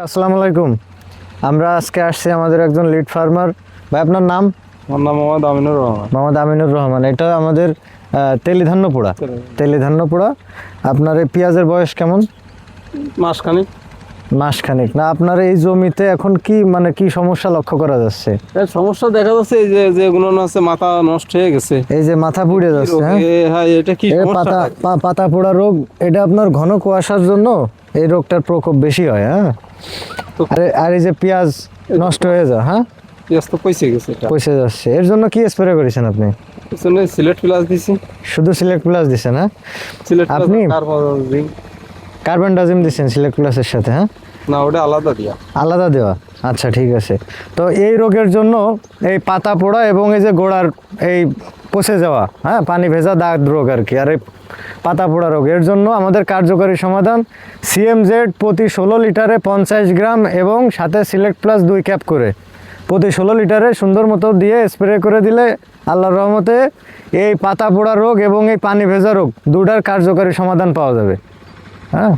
আসসালামু আলাইকুম। আমরা আজকে আসছি আমাদের একজন লিড ফার্মার ভাই আপনার নাম? আমার নাম মোহাম্মদ আমিনুর রহমান। মোহাম্মদ আমিনুর রহমান। এটা আমাদের তেলিধান্য পোড়া তেলিধান্য পোড়া আপনার এই পেঁয়াজের বয়স কেমন? মাসখানিক। মাসখানিক। না আপনার এই জমিতে এখন কি মানে কি সমস্যা লক্ষ্য করা যাচ্ছে? সমস্যা দেখা যাচ্ছে এই যে যেগুলো আছে মাথা নষ্ট হয়ে গেছে। এই যে মাথা পুড়ে যাচ্ছে হ্যাঁ? এটা কি পাতা পাতা পোড়া রোগ এটা আপনার ঘন কুয়াশার জন্য এই রোগটার প্রকোপ বেশি হয় হ্যাঁ? আর এই যে পেঁয়াজ নষ্ট হয়ে যায় হ্যাঁ? পেঁয়াজ তো পয়সে গেছে পয়সে যাচ্ছে। এর জন্য কি স্প্রে করেছেন আপনি? পিছনে সিলেট প্লাস দিছি। শুধু সিলেক্ট প্লাস দিছেন হ্যাঁ? সিলেট আপনি- কার্বন ডাজিম দিচ্ছেন সিলেক্ট প্লাসের সাথে হ্যাঁ? না ওটা আলাদা দিয়া। আলাদা দেওয়া? আচ্ছা ঠিক আছে। তো এই রোগের জন্য এই পাতা পোড়া এবং এই যে গোড়ার এই পচে যাওয়া হ্যাঁ পানি ভেজা দাগ রোগ আর কি আর এই পাতা পোড়া রোগ। এর জন্য আমাদের কার্যকরী সমাধান সিএমজেড প্রতি ষোলো লিটারে পঞ্চাশ গ্রাম এবং সাথে সিলেক্ট প্লাস দুই ক্যাপ করে। প্রতি ষোলো লিটারে সুন্দর মতো দিয়ে স্প্রে করে দিলে আল্লাহর রহমতে এই পাতা পোড়া রোগ এবং এই পানি ভেজা রোগ দুটার কার্যকরী সমাধান পাওয়া যাবে। হ্যাঁ